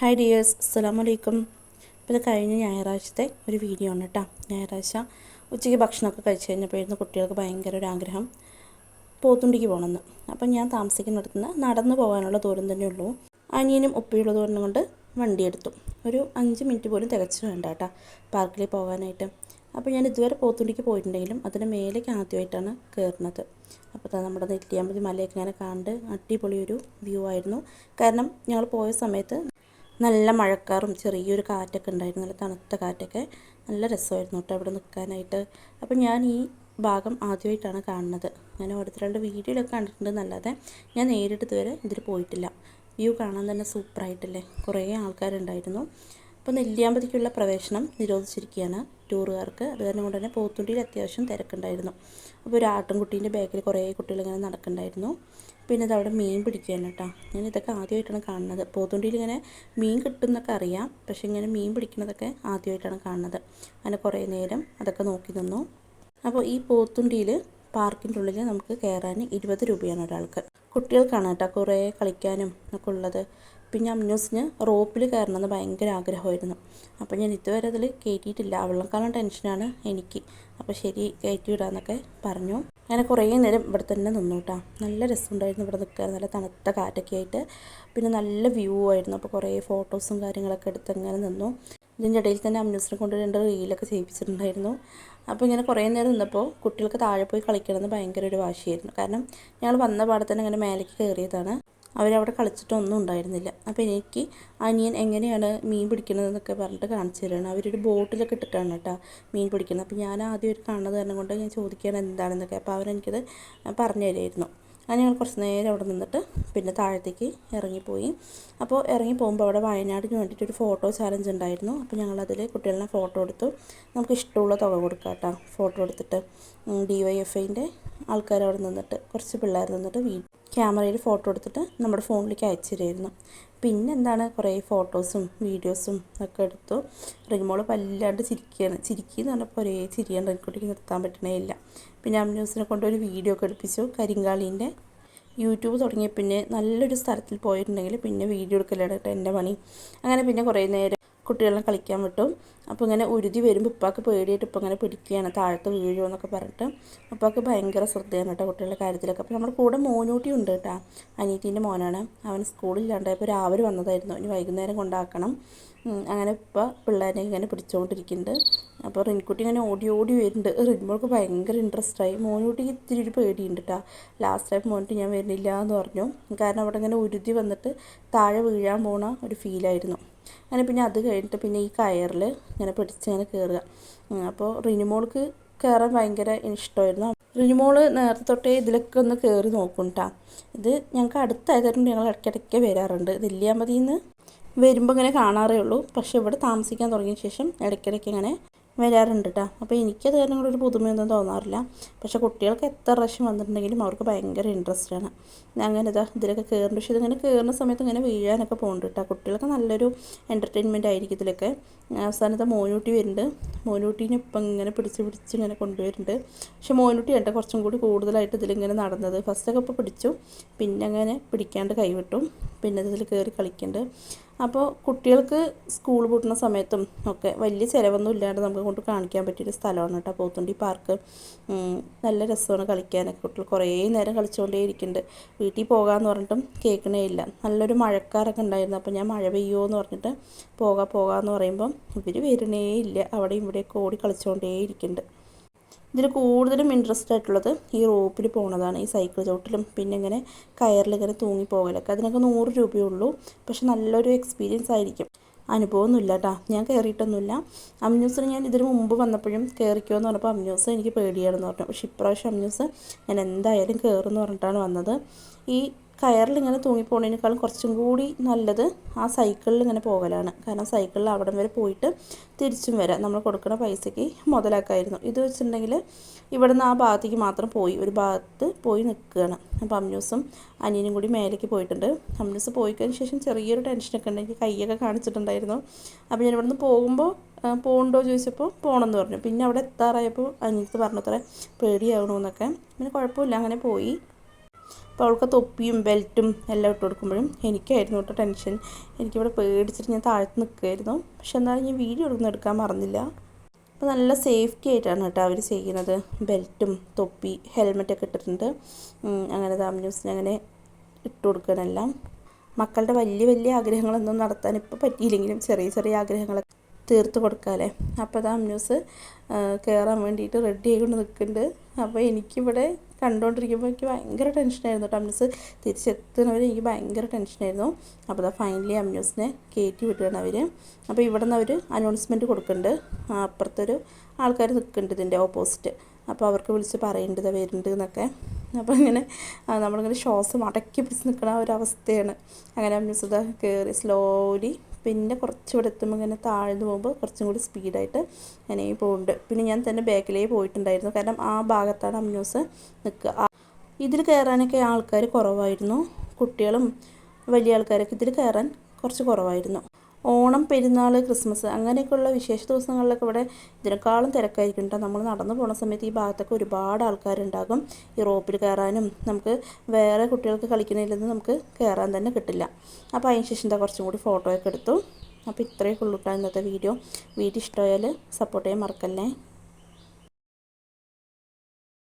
Hi dears അസ്സാം വലൈക്കും ഇപ്പോൾ ഇത് കഴിഞ്ഞ ഞായറാഴ്ചത്തെ ഒരു വീഡിയോ ആണ് കേട്ടോ ഞായറാഴ്ച ഉച്ചയ്ക്ക് ഭക്ഷണമൊക്കെ കഴിച്ച് കഴിഞ്ഞപ്പോഴായിരുന്നു കുട്ടികൾക്ക് ഭയങ്കര ഒരു ആഗ്രഹം പോത്തുണ്ടിക്ക് പോകണമെന്ന് അപ്പം ഞാൻ താമസിക്കുന്നിടത്ത് നിന്ന് നടന്നു പോകാനുള്ള ദൂരം തന്നെ ഉള്ളൂ. അനിയനും ഉപ്പയുള്ള ദൂരം കൊണ്ട് വണ്ടിയെടുത്തു ഒരു അഞ്ച് മിനിറ്റ് പോലും തികച്ചു വേണ്ട കേട്ടോ പാർക്കിൽ പോകാനായിട്ട്. അപ്പോൾ ഞാൻ ഇതുവരെ പോത്തുണ്ടിക്ക് പോയിട്ടുണ്ടെങ്കിലും അതിന് മേലേക്ക് ആദ്യമായിട്ടാണ് കയറുന്നത് അപ്പോൾ നമ്മുടെ നെല്ലിയാമ്പതി മലയൊക്കെ ഇങ്ങനെ കണ്ട് അടിപൊളിയൊരു വ്യൂ ആയിരുന്നു. കാരണം ഞങ്ങൾ പോയ സമയത്ത് നല്ല മഴക്കാറും ചെറിയൊരു കാറ്റൊക്കെ ഉണ്ടായിരുന്നു നല്ല തണുത്ത കാറ്റൊക്കെ. നല്ല രസമായിരുന്നു കേട്ടോ അവിടെ നിൽക്കാനായിട്ട്. അപ്പം ഞാൻ ഈ ഭാഗം ആദ്യമായിട്ടാണ് കാണുന്നത്. ഞാൻ ഓരോരുത്തരുടെ വീഡിയോയിലൊക്കെ കണ്ടിട്ടുണ്ട് എന്നല്ലാതെ ഞാൻ നേരിട്ട് വരെ ഇതിൽ പോയിട്ടില്ല. വ്യൂ കാണാൻ തന്നെ സൂപ്പറായിട്ടില്ലേ? കുറേ ആൾക്കാരുണ്ടായിരുന്നു. അപ്പോൾ നെല്ലിയാമ്പതിക്കുള്ള പ്രവേശനം നിരോധിച്ചിരിക്കുകയാണ് ടൂറുകാർക്ക്. അത് കാരണം കൊണ്ട് തന്നെ പോത്തുണ്ടിയിൽ അത്യാവശ്യം തിരക്കുണ്ടായിരുന്നു. അപ്പോൾ ഒരു ആട്ടിൻകുട്ടീന്റെ ബാക്കിൽ കുറേ കുട്ടികൾ ഇങ്ങനെ നടക്കുന്നുണ്ടായിരുന്നു. പിന്നെ ഇത് അവിടെ മീൻ പിടിക്കുകയാണ് കേട്ടോ. ഞാൻ ഇതൊക്കെ ആദ്യമായിട്ടാണ് കാണുന്നത്. പോത്തുണ്ടിയിൽ ഇങ്ങനെ മീൻ കിട്ടുമെന്നൊക്കെ അറിയാം. പക്ഷെ ഇങ്ങനെ മീൻ പിടിക്കുന്നതൊക്കെ ആദ്യമായിട്ടാണ് കാണുന്നത്. അങ്ങനെ കുറേ നേരം അതൊക്കെ നോക്കി നിന്നു. അപ്പോൾ ഈ പോത്തുണ്ടിയിൽ പാർക്കിന്റെ ഉള്ളിൽ നമുക്ക് കയറാൻ ഇരുപത് രൂപയാണ് ഒരാൾക്ക്. കുട്ടികൾക്കാണ് കേട്ടോ കുറേ കളിക്കാനും ഒക്കെ ഉള്ളത്. പിന്നെ അമ്യൂസിന് റോപ്പിൽ കയറണമെന്ന് ഭയങ്കര ആഗ്രഹമായിരുന്നു. അപ്പോൾ ഞാൻ ഇതുവരെ അതിൽ കയറ്റിയിട്ടില്ല അവളെക്കാളും ടെൻഷനാണ് എനിക്ക്. അപ്പോൾ ശരി കയറ്റി വിടാമെന്നൊക്കെ പറഞ്ഞു. അങ്ങനെ കുറേ നേരം ഇവിടെ തന്നെ നിന്നു കേട്ടോ. നല്ല രസമുണ്ടായിരുന്നു ഇവിടെ നിൽക്കാൻ. നല്ല തണുത്ത കാറ്റൊക്കെ ആയിട്ട്. പിന്നെ നല്ല വ്യൂ ആയിരുന്നു. അപ്പോൾ കുറേ ഫോട്ടോസും കാര്യങ്ങളൊക്കെ എടുത്ത് അങ്ങനെ നിന്നു. ഇതിന്റെ ഇടയിൽ തന്നെ അമ്യൂസിനെ കൊണ്ട് രണ്ട് റീലൊക്കെ ചെയ്യിപ്പിച്ചിട്ടുണ്ടായിരുന്നു. അപ്പോൾ ഇങ്ങനെ കുറേ നേരം നിന്നപ്പോൾ കുട്ടികൾക്ക് താഴെ പോയി കളിക്കണമെന്ന് ഭയങ്കര ഒരു വാശിയായിരുന്നു. കാരണം ഞങ്ങൾ വന്ന പാടത്തന്നെ തന്നെ ഇങ്ങനെ മേലേക്ക് കയറിയതാണ്. അവരവിടെ കളിച്ചിട്ടൊന്നും ഉണ്ടായിരുന്നില്ല. അപ്പോൾ എനിക്ക് അനിയൻ എങ്ങനെയാണ് മീൻ പിടിക്കുന്നതെന്നൊക്കെ പറഞ്ഞിട്ട് കാണിച്ചു തരികയാണ് അവരൊരു ബോട്ടിലൊക്കെ ഇട്ടിട്ടാണ് കേട്ടോ മീൻ പിടിക്കുന്നത്. അപ്പോൾ ഞാൻ ആദ്യം ഒരു കാണുന്നത് കാരണം കൊണ്ട് ഞാൻ ചോദിക്കുകയാണ് എന്താണെന്നൊക്കെ. അപ്പോൾ അവരെനിക്കത് പറഞ്ഞു തരുമായിരുന്നു അങ്ങനെ ഞങ്ങൾ കുറച്ച് നേരം അവിടെ നിന്നിട്ട് പിന്നെ താഴത്തേക്ക് ഇറങ്ങിപ്പോയി. അപ്പോൾ ഇറങ്ങി പോകുമ്പോൾ അവിടെ വയനാടിന് വേണ്ടിയിട്ട് ഒരു ഫോട്ടോ ചാലഞ്ച് ഉണ്ടായിരുന്നു. അപ്പോൾ ഞങ്ങളതിൽ കുട്ടികളെ ഫോട്ടോ എടുത്തു. നമുക്ക് ഇഷ്ടമുള്ള തുക കൊടുക്കാം കേട്ടോ. ഫോട്ടോ എടുത്തിട്ട് ഡി വൈ എഫ് ഐന്റെ ആൾക്കാർ അവിടെ നിന്നിട്ട് കുറച്ച് പിള്ളേർ നിന്നിട്ട് വീ ക്യാമറയിൽ ഫോട്ടോ എടുത്തിട്ട് നമ്മുടെ ഫോണിലേക്ക് അയച്ചു തരുമായിരുന്നു പിന്നെ എന്താണ് കുറേ ഫോട്ടോസും വീഡിയോസും ഒക്കെ എടുത്തു. റിമോൾ വല്ലാണ്ട് ചിരിക്കുകയാണ് ചിരിക്കുകയെന്ന് പറഞ്ഞപ്പോൾ ഒരേ ചിരിയാണ് റിക്കോട്ടിക്ക് നിർത്താൻ പറ്റണേ ഇല്ല. പിന്നെ അമ്യൂസിനെ കൊണ്ട് ഒരു വീഡിയോ ഒക്കെ എടുപ്പിച്ചു. കരിങ്കാളീന്റെ യൂട്യൂബ് തുടങ്ങിയ പിന്നെ നല്ലൊരു സ്ഥലത്തിൽ പോയിട്ടുണ്ടെങ്കിൽ പിന്നെ വീഡിയോ എടുക്കലാണ് എന്റെ പണി. അങ്ങനെ പിന്നെ കുറേ നേരം കുട്ടികളെ കളിക്കാൻ വിട്ടു. അപ്പോൾ ഇങ്ങനെ ഉരുതി വരുമ്പോൾ ഉപ്പാക്ക് പേടിയായിട്ട് ഇപ്പം ഇങ്ങനെ പിടിക്കുകയാണ്. താഴത്ത് വീഴുമോ എന്നൊക്കെ പറഞ്ഞിട്ട് ഉപ്പാക്ക് ഭയങ്കര ശ്രദ്ധയാണ് കേട്ടോ കുട്ടികളുടെ കാര്യത്തിലൊക്കെ. അപ്പോൾ നമ്മുടെ കൂടെ മോനൂട്ടി ഉണ്ട് കേട്ടോ. അനീറ്റീന്റെ മോനാണ്. അവൻ സ്കൂളില്ലാണ്ടായപ്പോൾ രാവിലെ വന്നതായിരുന്നു. ഇനി വൈകുന്നേരം കൊണ്ടാക്കണം. അങ്ങനെ ഇപ്പം പിള്ളേരെ ഇങ്ങനെ പിടിച്ചുകൊണ്ടിരിക്കുന്നുണ്ട് അപ്പോൾ റിൻകുട്ടി ഇങ്ങനെ ഓടി ഓടി വരുന്നുണ്ട് റിൻമോൾക്ക് ഭയങ്കര ഇൻട്രസ്റ്റ് ആയി മോനുകുട്ടിക്ക് ഇത്തിരി ഒരു പേടിയുണ്ട് കേട്ടോ ലാസ്റ്റ് ടൈം മോനിട്ട് ഞാൻ വരുന്നില്ല എന്ന് പറഞ്ഞു. കാരണം അവിടെ ഇങ്ങനെ ഉരുതി വന്നിട്ട് താഴെ വീഴാൻ പോണ ഒരു ഫീലായിരുന്നു അങ്ങനെ പിന്നെ അത് കഴിഞ്ഞിട്ട് പിന്നെ ഈ കയറിൽ ഇങ്ങനെ പിടിച്ച് ഇങ്ങനെ കയറുക അപ്പോൾ റിനിമോൾക്ക് കയറാൻ ഭയങ്കര ഇഷ്ടമായിരുന്നു റിനിമോൾ നേരത്തെ തൊട്ടേ ഇതിലൊക്കെ ഒന്ന് കയറി നോക്കും കേട്ടോ ഇത് ഞങ്ങൾക്ക് അടുത്തായതുകൊണ്ട് ഞങ്ങൾ ഇടയ്ക്കിടയ്ക്ക് വരാറുണ്ട്. നെല്ലിയാമ്പതിയിൽ വരുമ്പോൾ ഇങ്ങനെ കാണാറേ ഉള്ളൂ. പക്ഷെ ഇവിടെ താമസിക്കാൻ തുടങ്ങിയ ശേഷം ഇടയ്ക്കിടയ്ക്ക് ഇങ്ങനെ വരാറുണ്ട് കേട്ടോ അപ്പോൾ എനിക്കത് കാരണം കൂടെ ഒരു പുതുമയൊന്നും തോന്നാറില്ല. പക്ഷെ കുട്ടികൾക്ക് എത്ര പ്രാവശ്യം വന്നിട്ടുണ്ടെങ്കിലും അവർക്ക് ഭയങ്കര ഇൻട്രസ്റ്റ് ആണ്. ഞാൻ അങ്ങനെ ഇതാ ഇതിലൊക്കെ കയറുന്നുണ്ട് പക്ഷേ ഇതിങ്ങനെ കയറുന്ന സമയത്ത് ഇങ്ങനെ വീഴാനൊക്കെ പോകുന്നുണ്ട് കേട്ടോ കുട്ടികൾക്ക് നല്ലൊരു എന്റർടൈൻമെന്റ് ആയിരിക്കും ഇതിലൊക്കെ. അവസാനത്തെ മോനൂട്ടി വരുന്നുണ്ട്. മോനൂട്ടീനെ ഇപ്പം ഇങ്ങനെ പിടിച്ച് പിടിച്ച് ഇങ്ങനെ കൊണ്ടുവരുന്നുണ്ട്. പക്ഷേ മോനൂട്ടി കേട്ടോ കുറച്ചും കൂടി കൂടുതലായിട്ട് ഇതിലിങ്ങനെ നടന്നത്. ഫസ്റ്റൊക്കെ ഇപ്പോൾ പിടിച്ചു. പിന്നെ അങ്ങനെ പിടിക്കാണ്ട് കൈവിട്ടു. പിന്നെ ഇതിൽ കയറി കളിക്കുന്നുണ്ട്. അപ്പോൾ കുട്ടികൾക്ക് സ്കൂൾ പൂട്ടുന്ന സമയത്തും ഒക്കെ വലിയ ചിലവൊന്നും ഇല്ലാണ്ട് നമുക്ക് കൊണ്ട് കാണിക്കാൻ പറ്റിയൊരു സ്ഥലമാണ് കേട്ടോ പോത്തുണ്ടി പാർക്ക്. നല്ല രസമാണ് കളിക്കാനൊക്കെ കുട്ടികൾ കുറേ നേരം കളിച്ചുകൊണ്ടേ ഇരിക്കുന്നുണ്ട്. വീട്ടിൽ പോകാമെന്ന് പറഞ്ഞിട്ടും കേൾക്കണേ ഇല്ല. നല്ലൊരു മഴക്കാരൊക്കെ ഉണ്ടായിരുന്നു. അപ്പോൾ ഞാൻ മഴ പെയ്യുമോ എന്ന് പറഞ്ഞിട്ട് പോകാം പോകാമെന്ന് പറയുമ്പം ഇവർ വരണേ ഇല്ല. അവിടെ ഇവിടെയൊക്കെ ഓടി കളിച്ചുകൊണ്ടേ ഇരിക്കുന്നുണ്ട്. ഇതിൽ കൂടുതലും ഇൻട്രസ്റ്റ് ആയിട്ടുള്ളത് ഈ റോപ്പിൽ പോണതാണ് ഈ സൈക്കിൾ ചോട്ടിലും പിന്നെ ഇങ്ങനെ കയറിൽ ഇങ്ങനെ തൂങ്ങി പോകലൊക്കെ. അതിനൊക്കെ നൂറ് രൂപയേ ഉള്ളൂ പക്ഷെ നല്ലൊരു എക്സ്പീരിയൻസ് ആയിരിക്കും. അനുഭവമൊന്നുമില്ല കേട്ടോ ഞാൻ കയറിയിട്ടൊന്നുമില്ല അമ്യൂസിന് ഞാൻ ഇതിന് മുമ്പ് വന്നപ്പോഴും കയറിക്കോ എന്ന് പറഞ്ഞപ്പോൾ അമ്യൂസ് എനിക്ക് പേടിയാണെന്ന് പറഞ്ഞു. പക്ഷെ ഇപ്രാവശ്യം അമ്യൂസ് ഞാൻ എന്തായാലും കയറുമെന്ന് പറഞ്ഞിട്ടാണ് വന്നത്. ഈ കയറിൽ ഇങ്ങനെ തൂങ്ങിപ്പോണതിനേക്കാളും കുറച്ചും കൂടി നല്ലത് ആ സൈക്കിളിൽ ഇങ്ങനെ പോകലാണ്. കാരണം സൈക്കിളിൽ അവിടം വരെ പോയിട്ട് തിരിച്ചും വരാം. നമ്മൾ കൊടുക്കുന്ന പൈസയ്ക്ക് മുതലാക്കായിരുന്നു. ഇത് വെച്ചിട്ടുണ്ടെങ്കിൽ ഇവിടെ നിന്ന് ആ ഭാഗത്തേക്ക് മാത്രം പോയി. ഒരു ഭാഗത്ത് പോയി നിൽക്കുകയാണ്. അപ്പം അമ്മ്യൂസും അനിയനും കൂടി മേലേക്ക് പോയിട്ടുണ്ട്. അമ്മ്യൂസ് പോയി കഴിഞ്ഞ ശേഷം ചെറിയൊരു ടെൻഷനൊക്കെ ഉണ്ടെങ്കിൽ കൈയൊക്കെ കാണിച്ചിട്ടുണ്ടായിരുന്നു. അപ്പോൾ ഞാൻ ഇവിടുന്ന് പോകുമ്പോൾ പോകണ്ടോ ചോദിച്ചപ്പോൾ പോകണമെന്ന് പറഞ്ഞു. പിന്നെ അവിടെ എത്താറായപ്പോൾ അനിയത്ത് പറഞ്ഞു അത്ര പേടിയാവണമെന്നൊക്കെ പിന്നെ കുഴപ്പമില്ല. അങ്ങനെ പോയി. അപ്പോൾ അവൾക്ക് തൊപ്പിയും ബെൽറ്റും എല്ലാം ഇട്ട് കൊടുക്കുമ്പോഴും എനിക്കായിരുന്നു കേട്ടോ ടെൻഷൻ. എനിക്കിവിടെ പേടിച്ചിട്ട് ഞാൻ താഴ്ത്ത് നിൽക്കുമായിരുന്നു പക്ഷെ എന്നാലും ഞാൻ വീഡിയോ എടുക്കുന്ന എടുക്കാൻ മറന്നില്ല. അപ്പോൾ നല്ല സേഫ്റ്റി ആയിട്ടാണ് കേട്ടോ അവർ ചെയ്യുന്നത്. ബെൽറ്റും തൊപ്പി ഹെൽമെറ്റൊക്കെ ഇട്ടിട്ടുണ്ട്. അങ്ങനെ താമസിന് അങ്ങനെ ഇട്ട് കൊടുക്കണമെല്ലാം മക്കളുടെ വലിയ വലിയ ആഗ്രഹങ്ങളൊന്നും നടത്താൻ ഇപ്പോൾ പറ്റിയില്ലെങ്കിലും ചെറിയ ചെറിയ ആഗ്രഹങ്ങൾ തീർത്ത് കൊടുക്കാമല്ലേ അപ്പോൾ അതാ ന്യൂസ് കയറാൻ വേണ്ടിയിട്ട് റെഡി ആയിക്കൊണ്ട് നിൽക്കുന്നുണ്ട് അപ്പോൾ എനിക്കിവിടെ കണ്ടുകൊണ്ടിരിക്കുമ്പോൾ എനിക്ക് ഭയങ്കര ടെൻഷനായിരുന്നു കേട്ടോ അമ്യൂസ്. തിരിച്ചെത്തുന്നവരെ എനിക്ക് ഭയങ്കര ടെൻഷനായിരുന്നു അപ്പോൾ അതാ ഫൈനലി അമ്യൂസിനെ കയറ്റി വിട്ടുകയാണ് അവർ അപ്പോൾ ഇവിടെ നിന്ന് അവർ അനൗൺസ്മെന്റ് കൊടുക്കുന്നുണ്ട് അപ്പുറത്തൊരു ആൾക്കാർ നിൽക്കുന്നുണ്ട് ഇതിന്റെ ഓപ്പോസിറ്റ് അപ്പോൾ അവർക്ക് വിളിച്ച് പറയേണ്ടത് വരുന്നുണ്ട് എന്നൊക്കെ അപ്പോൾ ഇങ്ങനെ നമ്മളിങ്ങനെ ശ്വാസം അടക്കി പിടിച്ച് നിൽക്കുന്ന ഒരവസ്ഥയാണ് അങ്ങനെ അമ്യൂസ് ഇതാ കയറി സ്ലോലി പിന്നെ കുറച്ച് ഇവിടെ എത്തുമ്പോൾ ഇങ്ങനെ താഴ്ന്നു പോകുമ്പോൾ കുറച്ചും കൂടി സ്പീഡായിട്ട് ഇങ്ങനെ പോകുന്നുണ്ട്. പിന്നെ ഞാൻ തന്നെ ബാക്കിലേ പോയിട്ടുണ്ടായിരുന്നു. കാരണം ആ ഭാഗത്താണ് അമ്യൂസ് നിൽക്കുക. ഇതിൽ കയറാനൊക്കെ ആൾക്കാർ കുറവായിരുന്നു. കുട്ടികളും വലിയ ആൾക്കാരൊക്കെ ഇതിൽ കയറാൻ കുറച്ച് കുറവായിരുന്നു. ഓണം പെരുന്നാൾ ക്രിസ്മസ് അങ്ങനെയൊക്കെയുള്ള വിശേഷ ദിവസങ്ങളിലൊക്കെ ഇവിടെ ഇതിനേക്കാളും തിരക്കായിരിക്കും കേട്ടോ. നമ്മൾ നടന്നു പോകുന്ന സമയത്ത് ഈ ഭാഗത്തൊക്കെ ഒരുപാട് ആൾക്കാരുണ്ടാകും. ഈ റോപ്പിൽ കയറാനും നമുക്ക് വേറെ കുട്ടികൾക്ക് കളിക്കുന്നതിലൊന്നും നമുക്ക് കയറാൻ തന്നെ കിട്ടില്ല. അപ്പോൾ അതിന് ശേഷം എന്താ കുറച്ചും കൂടി ഫോട്ടോയൊക്കെ എടുത്തു. അപ്പോൾ ഇത്രയൊക്കെ ഉള്ളൂ കേട്ടോ ഇന്നത്തെ വീഡിയോ. വീഡിയോ ഇഷ്ടമായാൽ സപ്പോർട്ട് ചെയ്യാൻ മറക്കല്ലേ.